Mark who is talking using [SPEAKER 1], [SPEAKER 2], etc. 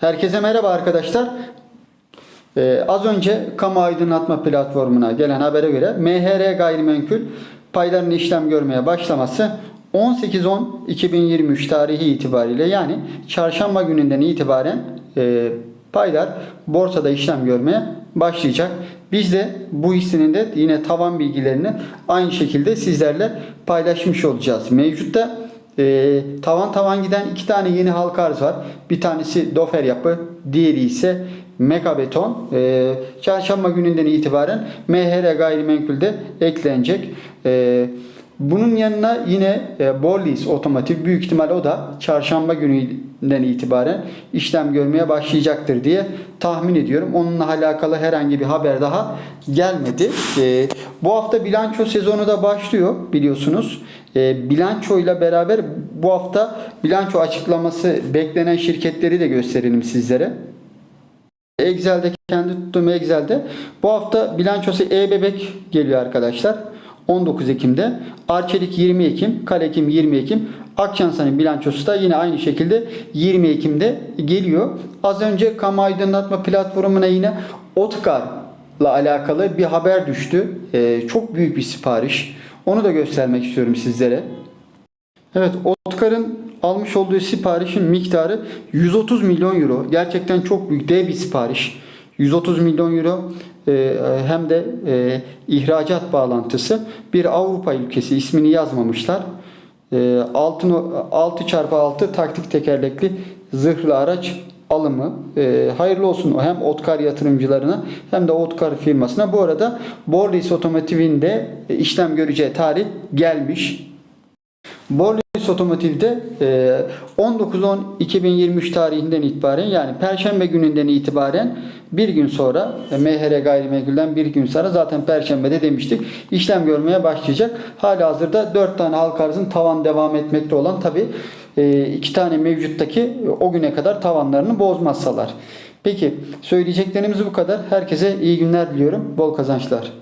[SPEAKER 1] Herkese merhaba arkadaşlar. Ee, az önce kamu aydınlatma platformuna gelen habere göre MHR gayrimenkul paylarının işlem görmeye başlaması 18-10-2023 tarihi itibariyle yani çarşamba gününden itibaren e, paylar borsada işlem görmeye başlayacak. Biz de bu hissinin de yine tavan bilgilerini aynı şekilde sizlerle paylaşmış olacağız. Mevcutta e, tavan tavan giden iki tane yeni halka arz var. Bir tanesi Dofer yapı, diğeri ise Mega Beton. E, çarşamba gününden itibaren MHR gayrimenkulde eklenecek. E, bunun yanına yine e, Borlis Otomotiv büyük ihtimal o da çarşamba gününden itibaren işlem görmeye başlayacaktır diye tahmin ediyorum. Onunla alakalı herhangi bir haber daha gelmedi. E, bu hafta bilanço sezonu da başlıyor biliyorsunuz. E, bilanço ile beraber bu hafta bilanço açıklaması beklenen şirketleri de gösterelim sizlere. Excel'de kendi tuttuğum Excel'de bu hafta bilançosu E-Bebek geliyor arkadaşlar. 19 Ekim'de. Arçelik 20 Ekim, Kalekim 20 Ekim. Akçansa'nın bilançosu da yine aynı şekilde 20 Ekim'de geliyor. Az önce kamu aydınlatma platformuna yine Otkar'la alakalı bir haber düştü. Ee, çok büyük bir sipariş. Onu da göstermek istiyorum sizlere. Evet, Otkar'ın almış olduğu siparişin miktarı 130 milyon euro. Gerçekten çok büyük, dev bir sipariş. 130 milyon euro e, hem de e, ihracat bağlantısı. Bir Avrupa ülkesi ismini yazmamışlar. E, 6, 6 çarpı 6 taktik tekerlekli zırhlı araç alımı. Hayırlı olsun hem Otkar yatırımcılarına hem de Otkar firmasına. Bu arada Borlis Otomotiv'in de işlem göreceği tarih gelmiş. Borlis Otomotiv'de e, 19-10-2023 tarihinden itibaren yani Perşembe gününden itibaren bir gün sonra e, MHR gayrimenkulden bir gün sonra zaten Perşembe'de demiştik işlem görmeye başlayacak. Hala hazırda 4 tane halka arzın tavan devam etmekte olan tabi iki tane mevcuttaki o güne kadar tavanlarını bozmazsalar. Peki söyleyeceklerimiz bu kadar. Herkese iyi günler diliyorum. Bol kazançlar.